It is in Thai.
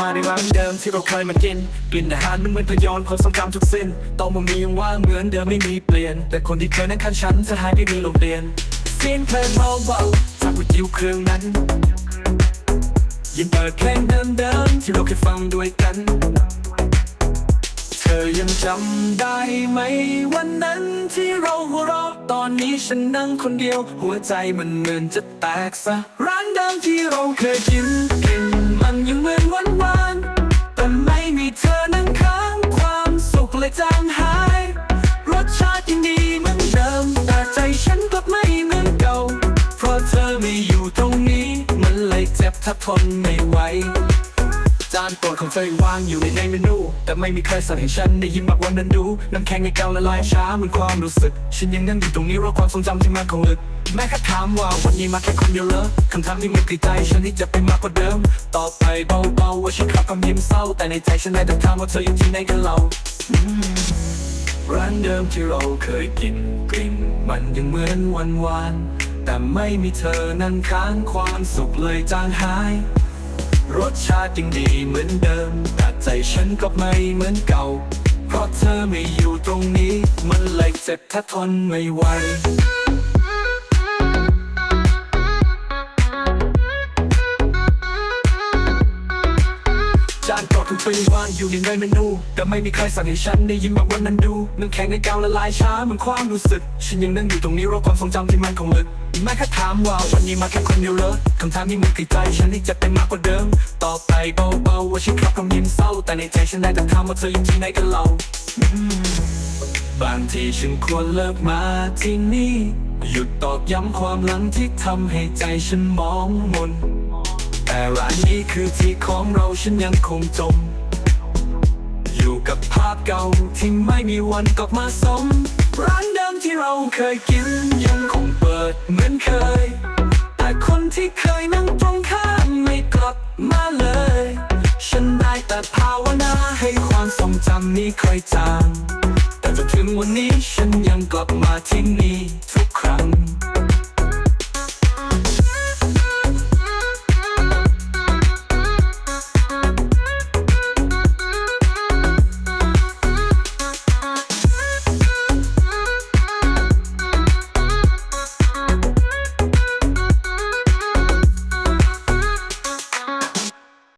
มาในร้านเดิมที่เราเคยมากิน กลิ่นอาหารมันเหมือนพยอนความทรงจำทุกสิ้นต้องมันมียังว่าเหมือนเดิมไม่มีเปลี่ยน แต่คนที่เคยนั้นข้างฉันจะหายไปมีลมเปลี่ยนเสียงเพลงเบาๆจากวิทยุเครื่องนั้นยิ่งเปิดเพลงเดิมๆที่เราเคยฟังด้วยกัน เธอยังจำได้ไหมวันนั้นที่เราหัวเราะตอนนี้ฉันนั่งคนเดียว หัวใจมันเหมือนจะแตกซะร้านเดิมที่เราเคยกินกลิ่นมันยังเหมือน ถ้าทนไม่ไหวจานโปรดของเธอยังวางอยู่ในในเมนู แต่ไม่มีใครสั่งให้ฉันได้ยินมากวันนั้นดู น้ำแข็งในแก้วละลายช้าเหมือนความรู้สึก ฉันยังนั่งอยู่ตรงนี้รอความทรงจำที่มันคงลึก แม้แค่ถามว่าวันนี้มาแค่คนเดียวเหรอคำถามที่มันติดใจฉันนี่จะเป็นมากกว่าเดิม ต่อไปเบาๆว่าฉันขับคำยิ้มเศร้า แต่ในใจฉันได้แต่ถามว่าเธออยู่ที่ไหนกันเราร้านเดิมที่เราเคยกินกลิ่นมันยังเหมือนวันวาน แต่ไม่มีเธอนั่นค้างความสุขเลยจางหาย รสชาติยังดีเหมือนเดิม แต่ใจฉันก็ไม่เหมือนเก่า เพราะเธอไม่อยู่ตรงนี้ มันเลยเจ็บถ้าทนไม่ไหว ทุกปีวางอยู่ในเมนู แต่ไม่มีใครสั่งให้ฉันได้ยินแบบวันนั้นดูน้ำแข็งในก้วละลายช้าเหมือนความรู้สึก ฉันยังนั่งอยู่ตรงนี้รอความทรงจำที่มันคงลึกแม้แค่ถามว่าวันนี้มาแค่คนเดียวเหรอคำถามนี้มันติดใจฉันนี่จะเป็นมากกว่าเดิมต่อไปเบาๆว่าฉันขับคำยิ้มเศร้า แต่ในใจฉันได้แต่ถามว่าเธออยู่ที่ไหนกันเราบางทีฉันควรเลิกมาที่นี่ หยุดตอกย้ำความหลังที่ทำให้ใจฉันมองมน แต่ร้านนี้คือที่ของเราฉันยังคงจม อยู่กับภาพเก่าที่ไม่มีวันกลับมาสม ร้านเดิมที่เราเคยกินยังคงเปิดเหมือนเคย แต่คนที่เคยนั่งตรงข้ามไม่กลับมาเลย ฉันได้แต่ภาวนาให้ความทรงจำนี้ค่อยจางแต่จนถึงวันนี้ฉันยังกลับมาที่นี่